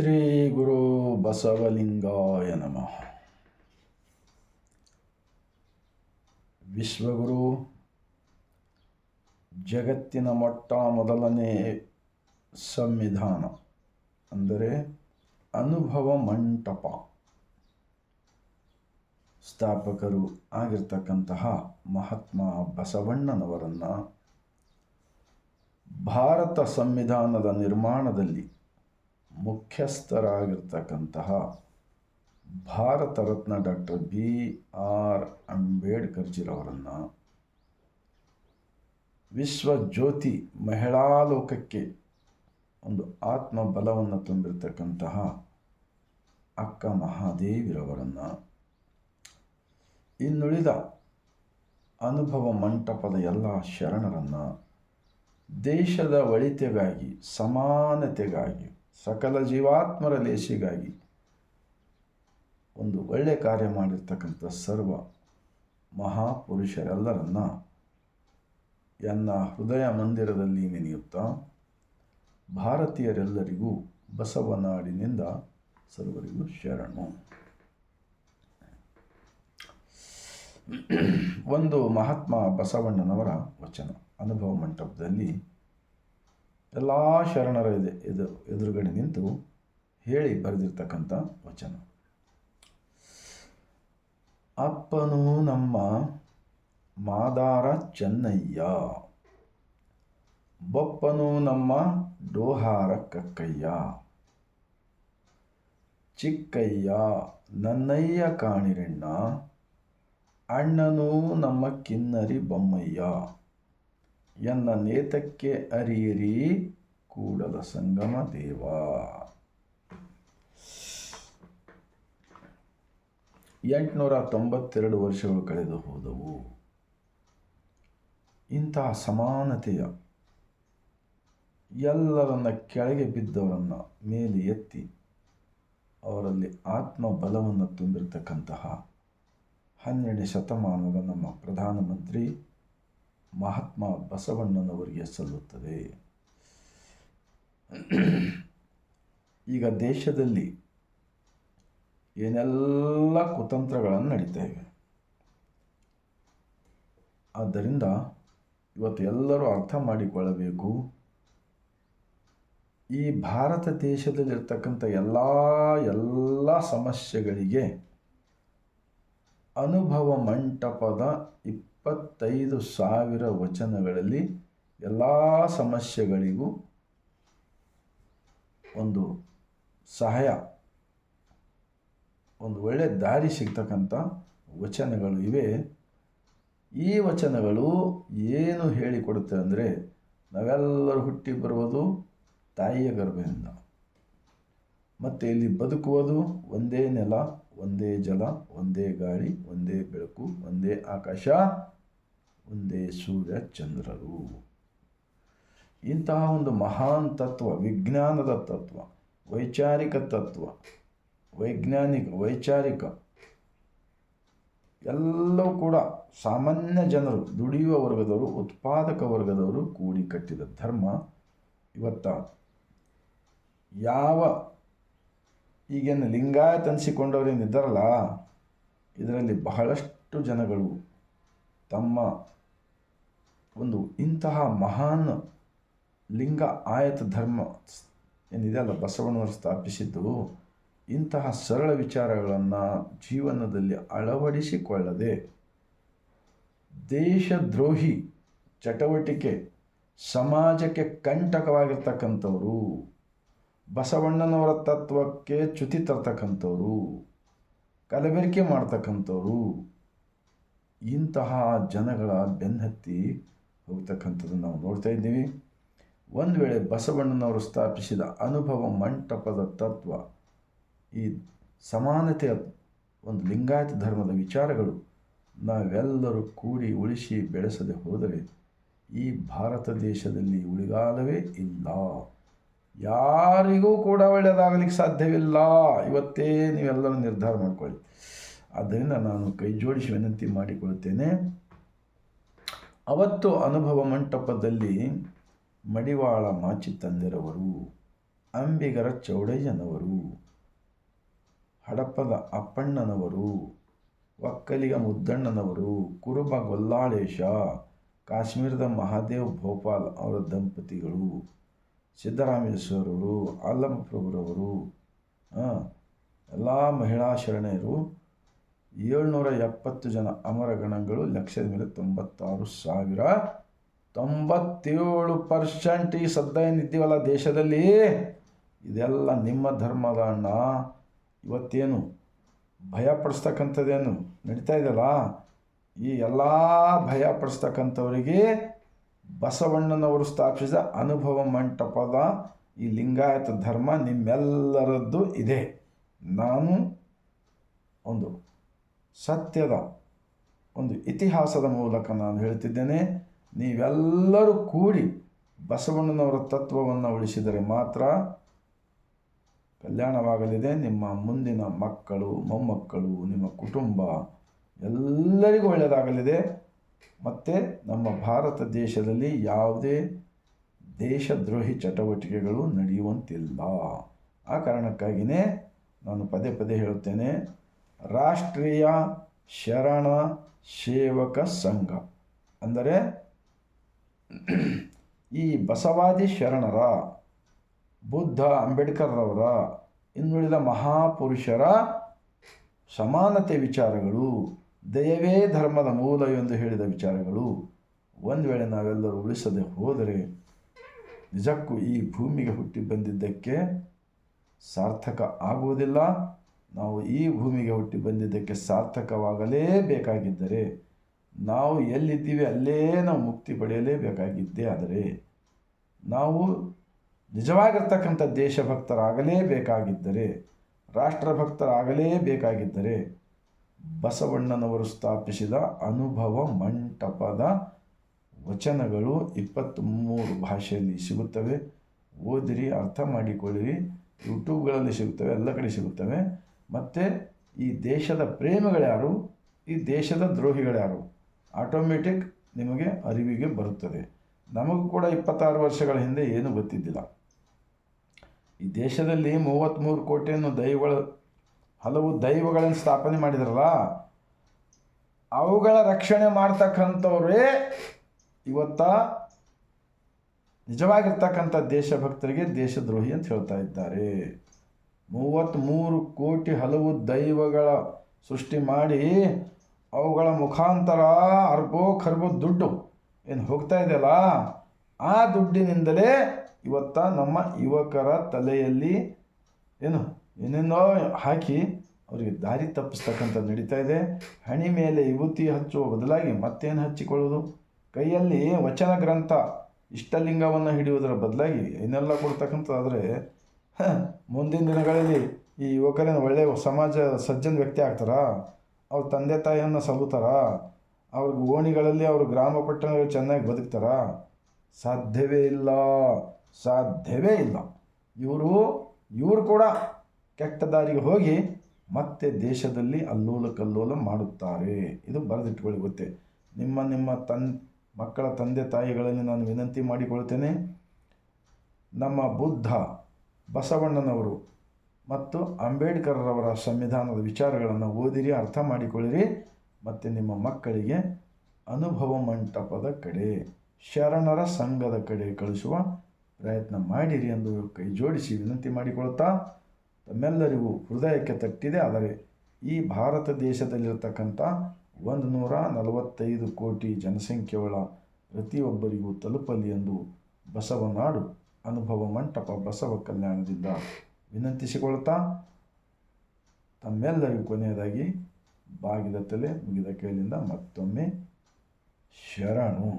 ಶ್ರೀ ಗುರು ಬಸವಲಿಂಗಾಯ ನಮಃ. ವಿಶ್ವಗುರು, ಜಗತ್ತಿನ ಮೊಟ್ಟ ಮೊದಲನೇ ಸಂವಿಧಾನ ಅಂದರೆ ಅನುಭವ ಮಂಟಪ ಸ್ಥಾಪಕರು ಆಗಿರ್ತಕ್ಕಂತಹ ಮಹಾತ್ಮ ಬಸವಣ್ಣನವರನ್ನು ಭಾರತ ಸಂವಿಧಾನದ ನಿರ್ಮಾಣದಲ್ಲಿ ಮುಖ್ಯಸ್ಥರಾಗಿರ್ತಕ್ಕಂತಹ Bharat Ratna doctor B R ವಿಶ್ವ ಜ್ಯೋತಿ ಮಹಿಳಾ ಲೋಕಕ್ಕೆ ಒಂದು ಆತ್ಮ ಬಲವನ್ನು ತುಂಬಿರ್ತಕ್ಕಂತಹ ಅಕ್ಕ ಮಹಾದೇವಿರವರನ್ನು ಇನ್ನುಳಿದ ಅನುಭವ ಮಂಟಪದ ಎಲ್ಲ ಶರಣರನ್ನು ದೇಶದ ಒಳಿತೆಗಾಗಿ, ಸಮಾನತೆಗಾಗಿ ಸಕಲ ಜೀವಾತ್ಮರ ಲೇಸಿಗಾಗಿ ಒಂದು ಒಳ್ಳೆಯ ಕಾರ್ಯ ಮಾಡಿರ್ತಕ್ಕಂಥ ಸರ್ವ ಮಹಾಪುರುಷರೆಲ್ಲರನ್ನ ಎನ್ನ ಹೃದಯ ಮಂದಿರದಲ್ಲಿ ನೆನೆಯುತ್ತಾ ಭಾರತೀಯರೆಲ್ಲರಿಗೂ ಬಸವನಾಡಿನಿಂದ ಸರ್ವರಿಗೂ ಶರಣು. ಒಂದು ಮಹಾತ್ಮ ಬಸವಣ್ಣನವರ ವಚನ, ಅನುಭವ ಮಂಟಪದಲ್ಲಿ ಎಲ್ಲ ಶರಣರ ಇದೆ ಇದು ಎದುರುಗಡೆ ನಿಂತು ಹೇಳಿ ಬರೆದಿರ್ತಕ್ಕಂಥ ವಚನ. ಅಪ್ಪನು ನಮ್ಮ ಮಾದಾರ ಚೆನ್ನಯ್ಯ. ಬೊಪ್ಪನು ನಮ್ಮ ಡೋಹಾರ ಕಕ್ಕಯ್ಯ. ಚಿಕ್ಕಯ್ಯ, ನನ್ನಯ್ಯ ಕಾಣಿರಣ್ಣ. ಅಣ್ಣನೂ ನಮ್ಮ ಕಿನ್ನರಿ ಬೊಮ್ಮಯ್ಯ. ಎನ್ನ ನೇತಕ್ಕೆ ಅರಿಯಿರಿ ಕೂಡಲ ಸಂಗಮ ದೇವ. ಎಂಟುನೂರ ತೊಂಬತ್ತೆರಡು ವರ್ಷಗಳು ಕಳೆದು ಹೋದವು. ಇಂತಹ ಸಮಾನತೆಯ ಎಲ್ಲರನ್ನ ಕೆಳಗೆ ಬಿದ್ದವರನ್ನು ಮೇಲೆ ಎತ್ತಿ ಅವರಲ್ಲಿ ಆತ್ಮ ಬಲವನ್ನು ಹನ್ನೆರಡು ಶತಮಾನದ ನಮ್ಮ ಪ್ರಧಾನಮಂತ್ರಿ ಮಹಾತ್ಮ ಬಸವಣ್ಣನವರಿಗೆ ಸಲ್ಲುತ್ತದೆ. ಈಗ ದೇಶದಲ್ಲಿ ಏನೆಲ್ಲ ಕುತಂತ್ರಗಳನ್ನು ನಡೀತಾ ಇವೆ. ಆದ್ದರಿಂದ ಇವತ್ತು ಎಲ್ಲರೂ ಅರ್ಥ ಮಾಡಿಕೊಳ್ಳಬೇಕು. ಈ ಭಾರತ ದೇಶದಲ್ಲಿರ್ತಕ್ಕಂಥ ಎಲ್ಲ ಎಲ್ಲ ಸಮಸ್ಯೆಗಳಿಗೆ ಅನುಭವ ಮಂಟಪದ ಇಪ್ಪತ್ತೈದು ಸಾವಿರ ವಚನಗಳಲ್ಲಿ ಎಲ್ಲ ಸಮಸ್ಯೆಗಳಿಗೂ ಒಂದು ಸಹಾಯ, ಒಂದು ಒಳ್ಳೆ ದಾರಿ ಸಿಗ್ತಕ್ಕಂಥ ವಚನಗಳು ಇವೆ. ಈ ವಚನಗಳು ಏನು ಹೇಳಿಕೊಡುತ್ತೆ ಅಂದರೆ ನಾವೆಲ್ಲರೂ ಹುಟ್ಟಿ ಬರುವುದು ತಾಯಿಯ ಗರ್ಭದಿಂದ. ಮತ್ತು ಇಲ್ಲಿ ಬದುಕುವುದು ಒಂದೇ ನೆಲ ಒಂದೇ ಜಲ, ಒಂದೇ ಗಾಳಿ, ಒಂದೇ ಬೆಳಕು, ಒಂದೇ ಆಕಾಶ, ಒಂದೇ ಸೂರ್ಯ, ಚಂದ್ರರು. ಇಂತಹ ಒಂದು ಮಹಾನ್ ತತ್ವ, ವಿಜ್ಞಾನದ ತತ್ವ, ವೈಚಾರಿಕ ತತ್ವ, ವೈಜ್ಞಾನಿಕ, ವೈಚಾರಿಕ, ಎಲ್ಲವೂ ಕೂಡ ಸಾಮಾನ್ಯ ಜನರು, ದುಡಿಯುವ ವರ್ಗದವರು, ಉತ್ಪಾದಕ ವರ್ಗದವರು ಕೂಡಿ ಕಟ್ಟಿದ ಧರ್ಮ ಇವತ್ತ ಯಾವ ಈಗೇನು ಲಿಂಗಾಯತ್ ಅನಿಸಿಕೊಂಡವರೇನು ಇದ್ದಾರಲ್ಲ, ಇದರಲ್ಲಿ ಬಹಳಷ್ಟು ಜನಗಳು ತಮ್ಮ ಒಂದು ಇಂತಹ ಮಹಾನ್ ಲಿಂಗ ಆಯತ ಧರ್ಮ ಏನಿದೆ ಅಲ್ಲ, ಬಸವಣ್ಣವರು ಸ್ಥಾಪಿಸಿದ್ದು, ಇಂತಹ ಸರಳ ವಿಚಾರಗಳನ್ನು ಜೀವನದಲ್ಲಿ ಅಳವಡಿಸಿಕೊಳ್ಳದೆ ದೇಶದ್ರೋಹಿ ಚಟುವಟಿಕೆ, ಸಮಾಜಕ್ಕೆ ಕಂಟಕವಾಗಿರ್ತಕ್ಕಂಥವರು ಬಸವಣ್ಣನವರ ತತ್ವಕ್ಕೆ ಚ್ಯುತಿ ತರ್ತಕ್ಕಂಥವ್ರು, ಕಲಬೆರಕೆ ಮಾಡ್ತಕ್ಕಂಥವ್ರು, ಇಂತಹ ಜನಗಳ ಬೆನ್ನತ್ತಿ ಹೋಗ್ತಕ್ಕಂಥದ್ದು ನಾವು ನೋಡ್ತಾ ಇದ್ದೀವಿ. ಒಂದು ವೇಳೆ ಬಸವಣ್ಣನವರು ಸ್ಥಾಪಿಸಿದ ಅನುಭವ ಮಂಟಪದ ತತ್ವ, ಈ ಸಮಾನತೆಯ ಒಂದು ಲಿಂಗಾಯತ ಧರ್ಮದ ವಿಚಾರಗಳು ನಾವೆಲ್ಲರೂ ಕೂಡಿ ಉಳಿಸಿ ಬೆಳೆಸದೆ ಹೋದರೆ ಈ ಭಾರತ ದೇಶದಲ್ಲಿ ಉಳಿಗಾಲವೇ ಇಲ್ಲ. ಯಾರಿಗೂ ಕೂಡ ಒಳ್ಳೆಯದಾಗಲಿಕ್ಕೆ ಸಾಧ್ಯವಿಲ್ಲ. ಇವತ್ತೇ ನೀವೆಲ್ಲರೂ ನಿರ್ಧಾರ ಮಾಡಿಕೊಳ್ಳಿ. ಆದ್ದರಿಂದ ನಾನು ಕೈ ಜೋಡಿಸಿ ವಿನಂತಿ ಮಾಡಿಕೊಳ್ಳುತ್ತೇನೆ. ಅವತ್ತು ಅನುಭವ ಮಂಟಪದಲ್ಲಿ ಮಡಿವಾಳ ಮಾಚಿ ತಂದಿರವರು, ಅಂಬಿಗರ ಚೌಡಯ್ಯನವರು, ಹಡಪದ ಅಪ್ಪಣ್ಣನವರು, ಒಕ್ಕಲಿಗ ಮುದ್ದಣ್ಣನವರು, ಕುರುಬ ಗೊಲ್ಲಾಳೇಶ, ಕಾಶ್ಮೀರದ ಮಹಾದೇವ್ ಭೋಪಾಲ್ ಅವರ ದಂಪತಿಗಳು ಸಿದ್ದರಾಮೇಶ್ವರರು ಅಲ್ಲಮಪ್ರಭುರವರು ಎಲ್ಲ ಮಹಿಳಾ ಶರಣೆಯರು ಏಳ್ನೂರ ಎಪ್ಪತ್ತು ಜನ ಅಮರಗಣಗಳು ಲಕ್ಷದ ಮೇಲೆ ತೊಂಬತ್ತಾರು ಸಾವಿರ, ತೊಂಬತ್ತೇಳು ಪರ್ಸೆಂಟ್ ಈ ಸದ್ದ ಏನಿದ್ದೀವಲ್ಲ ದೇಶದಲ್ಲಿ. ಇದೆಲ್ಲ ನಿಮ್ಮ ಧರ್ಮದ ಅಣ್ಣ. ಇವತ್ತೇನು ಭಯಪಡಿಸ್ತಕ್ಕಂಥದ್ದೇನು ನಡೀತಾ ಇದೆಯಲ್ಲ? ಈ ಎಲ್ಲ ಭಯಪಡಿಸ್ತಕ್ಕಂಥವರಿಗೆ ಬಸವಣ್ಣನವರು ಸ್ಥಾಪಿಸಿದ ಅನುಭವ ಮಂಟಪದ ಈ ಲಿಂಗಾಯತ ಧರ್ಮ ನಿಮ್ಮೆಲ್ಲರದ್ದು ಇದೆ. ನಾನು ಒಂದು ಸತ್ಯದ ಒಂದು ಇತಿಹಾಸದ ಮೂಲಕ ನಾನು ಹೇಳ್ತಿದ್ದೇನೆ, ನೀವೆಲ್ಲರೂ ಕೂಡಿ ಬಸವಣ್ಣನವರ ತತ್ವವನ್ನು ಉಳಿಸಿದರೆ ಮಾತ್ರ ಕಲ್ಯಾಣವಾಗಲಿದೆ. ನಿಮ್ಮ ಮುಂದಿನ ಮಕ್ಕಳು, ಮೊಮ್ಮಕ್ಕಳು, ನಿಮ್ಮ ಕುಟುಂಬ ಎಲ್ಲರಿಗೂ ಒಳ್ಳೆಯದಾಗಲಿದೆ. ಮತ್ತು ನಮ್ಮ ಭಾರತ ದೇಶದಲ್ಲಿ ಯಾವುದೇ ದೇಶದ್ರೋಹಿ ಚಟುವಟಿಕೆಗಳು ನಡೆಯುವಂತಿಲ್ಲ. ಆ ಕಾರಣಕ್ಕಾಗಿಯೇ ನಾನು ಪದೇ ಪದೇ ಹೇಳುತ್ತೇನೆ, ರಾಷ್ಟ್ರೀಯ ಶರಣ ಸೇವಕ ಸಂಘ ಅಂದರೆ ಈ ಬಸವಾದಿ ಶರಣರ, ಬುದ್ಧ ಅಂಬೇಡ್ಕರ್ರವರ ಇನ್ನುಳಿದ ಮಹಾಪುರುಷರ ಸಮಾನತೆ ವಿಚಾರಗಳು ದಯವೇ ಧರ್ಮದ ಮೂಲ ಎಂದು ಹೇಳಿದ ವಿಚಾರಗಳು, ಒಂದು ವೇಳೆ ನಾವೆಲ್ಲರೂ ಉಳಿಸದೆ ಹೋದರೆ ನಿಜಕ್ಕೂ ಈ ಭೂಮಿಗೆ ಹುಟ್ಟಿ ಬಂದಿದ್ದಕ್ಕೆ ಸಾರ್ಥಕ ಆಗುವುದಿಲ್ಲ. ನಾವು ಈ ಭೂಮಿಗೆ ಹುಟ್ಟಿ ಬಂದಿದ್ದಕ್ಕೆ ಸಾರ್ಥಕವಾಗಲೇಬೇಕಾಗಿದ್ದರೆ ನಾವು ಎಲ್ಲಿದ್ದೀವಿ ಅಲ್ಲೇ ನಾವು ಮುಕ್ತಿ ಪಡೆಯಲೇಬೇಕಾಗಿದ್ದೇ ಆದರೆ ನಾವು ನಿಜವಾಗಿರ್ತಕ್ಕಂಥ ದೇಶಭಕ್ತರಾಗಲೇಬೇಕಾಗಿದ್ದರೆ ರಾಷ್ಟ್ರಭಕ್ತರಾಗಲೇಬೇಕಾಗಿದ್ದರೆ ಬಸವಣ್ಣನವರು ಸ್ಥಾಪಿಸಿದ ಅನುಭವ ಮಂಟಪದ ವಚನಗಳು ಇಪ್ಪತ್ತ್ಮೂರು ಭಾಷೆಯಲ್ಲಿ ಸಿಗುತ್ತವೆ. ಓದಿರಿ, ಅರ್ಥ ಮಾಡಿಕೊಳ್ಳಿರಿ. ಯೂಟ್ಯೂಬ್ಗಳಲ್ಲಿ ಸಿಗುತ್ತವೆ, ಎಲ್ಲ ಕಡೆ ಸಿಗುತ್ತವೆ. ಮತ್ತು ಈ ದೇಶದ ಪ್ರೇಮಿಗಳ್ಯಾರು ಈ ದೇಶದ ದ್ರೋಹಿಗಳ್ಯಾರು ಆಟೋಮೆಟಿಕ್ ನಿಮಗೆ ಅರಿವಿಗೆ ಬರುತ್ತದೆ. ನಮಗೂ ಕೂಡ ಇಪ್ಪತ್ತಾರು ವರ್ಷಗಳ ಹಿಂದೆ ಏನೂ ಗೊತ್ತಿದ್ದಿಲ್ಲ. ಈ ದೇಶದಲ್ಲಿ ಮೂವತ್ತ್ಮೂರು ಕೋಟಿಯನ್ನು ದೈವಗಳ ಹಲವು ದೈವಗಳನ್ನು ಸ್ಥಾಪನೆ ಮಾಡಿದ್ರಲ್ಲ, ಅವುಗಳ ರಕ್ಷಣೆ ಮಾಡ್ತಕ್ಕಂಥವ್ರೇ ಇವತ್ತ ನಿಜವಾಗಿರ್ತಕ್ಕಂಥ ದೇಶಭಕ್ತರಿಗೆ ದೇಶದ್ರೋಹಿ ಅಂತ ಹೇಳ್ತಾ ಇದ್ದಾರೆ. ಮೂವತ್ತ್ಮೂರು ಕೋಟಿ ಹಲವು ದೈವಗಳ ಸೃಷ್ಟಿ ಮಾಡಿ ಅವುಗಳ ಮುಖಾಂತರ ಅರ್ಬೋ ಖರ್ಬೋ ದುಡ್ಡು ಏನು ಹೋಗ್ತಾ ಇದೆಯಲ್ಲ, ಆ ದುಡ್ಡಿನಿಂದಲೇ ಇವತ್ತ ನಮ್ಮ ಯುವಕರ ತಲೆಯಲ್ಲಿ ಏನು ಏನೇನೋ ಹಾಕಿ ಅವರಿಗೆ ದಾರಿ ತಪ್ಪಿಸ್ತಕ್ಕಂಥದ್ದು ನಡೀತಾ ಇದೆ. ಹಣಿ ಮೇಲೆ ವಿಭೂತಿ ಹಚ್ಚುವ ಬದಲಾಗಿ ಮತ್ತೇನು ಹಚ್ಚಿಕೊಳ್ಳೋದು ಕೈಯಲ್ಲಿ ವಚನ ಗ್ರಂಥ, ಇಷ್ಟಲಿಂಗವನ್ನು ಹಿಡಿಯುವುದರ ಬದಲಾಗಿ ಏನೆಲ್ಲ ಕೊಡ್ತಕ್ಕಂಥದ್ದಾದರೆ ಮುಂದಿನ ದಿನಗಳಲ್ಲಿ ಈ ಯುವಕರೇನ ಒಳ್ಳೆಯ ಸಮಾಜ ಸಜ್ಜನ ವ್ಯಕ್ತಿ ಆಗ್ತಾರಾ? ಅವ್ರ ತಂದೆ ತಾಯಿಯನ್ನು ಸಲ್ಲುತ್ತಾರ? ಅವ್ರ ಓಣಿಗಳಲ್ಲಿ ಅವರು ಗ್ರಾಮ ಪಟ್ಟಣಗಳು ಚೆನ್ನಾಗಿ ಬದುಕ್ತಾರಾ? ಸಾಧ್ಯವೇ ಇಲ್ಲ. ಸಾಧ್ಯವೇ ಇಲ್ಲ. ಇವರು ಇವರು ಕೂಡ ಕೆಟ್ಟ ದಾರಿಗೆ ಹೋಗಿ ಮತ್ತೆ ದೇಶದಲ್ಲಿ ಅಲ್ಲೋಲ ಕಲ್ಲೋಲ ಮಾಡುತ್ತಾರೆ. ಇದು ಬರೆದಿಟ್ಕೊಳ್ಳಿ ಗೊತ್ತೆ ನಿಮ್ಮ ನಿಮ್ಮ ತನ್, ಮಕ್ಕಳ ತಂದೆ, ತಾಯಿಗಳಲ್ಲಿ ನಾನು ವಿನಂತಿ ಮಾಡಿಕೊಳ್ತೇನೆ ನಮ್ಮ ಬುದ್ಧ ಬಸವಣ್ಣನವರು ಮತ್ತು ಅಂಬೇಡ್ಕರ್ರವರ ಸಂವಿಧಾನದ ವಿಚಾರಗಳನ್ನು ಓದಿರಿ, ಅರ್ಥ ಮಾಡಿಕೊಳ್ಳಿರಿ, ಮತ್ತು ನಿಮ್ಮ ಮಕ್ಕಳಿಗೆ ಅನುಭವ ಮಂಟಪದ ಕಡೆ, ಶರಣರ ಸಂಘದ ಕಡೆ ಕಳಿಸುವ ಪ್ರಯತ್ನ ಮಾಡಿರಿ ಎಂದು ಕೈ ಜೋಡಿಸಿ ವಿನಂತಿ ಮಾಡಿಕೊಳ್ತಾ ತಮ್ಮೆಲ್ಲರಿಗೂ ಹೃದಯಕ್ಕೆ ತಟ್ಟಿದೆ. ಆದರೆ ಈ ಭಾರತ ದೇಶದಲ್ಲಿರತಕ್ಕಂಥ ಒಂದು ನೂರ ನಲವತ್ತೈದು ಕೋಟಿ ಜನಸಂಖ್ಯೆಗಳ ಪ್ರತಿಯೊಬ್ಬರಿಗೂ ತಲುಪಲಿ ಎಂದು ಬಸವನಾಡು ಅನುಭವ ಮಂಟಪ ಬಸವ ಕಲ್ಯಾಣದಿಂದ ವಿನಂತಿಸಿಕೊಳ್ತಾ ತಮ್ಮೆಲ್ಲರಿಗೂ ಕೊನೆಯದಾಗಿ ಬಾಗಿದ ತಲೆ ಮುಗಿದ ಕೇಳಿಂದ ಮತ್ತೊಮ್ಮೆ ಶರಣು.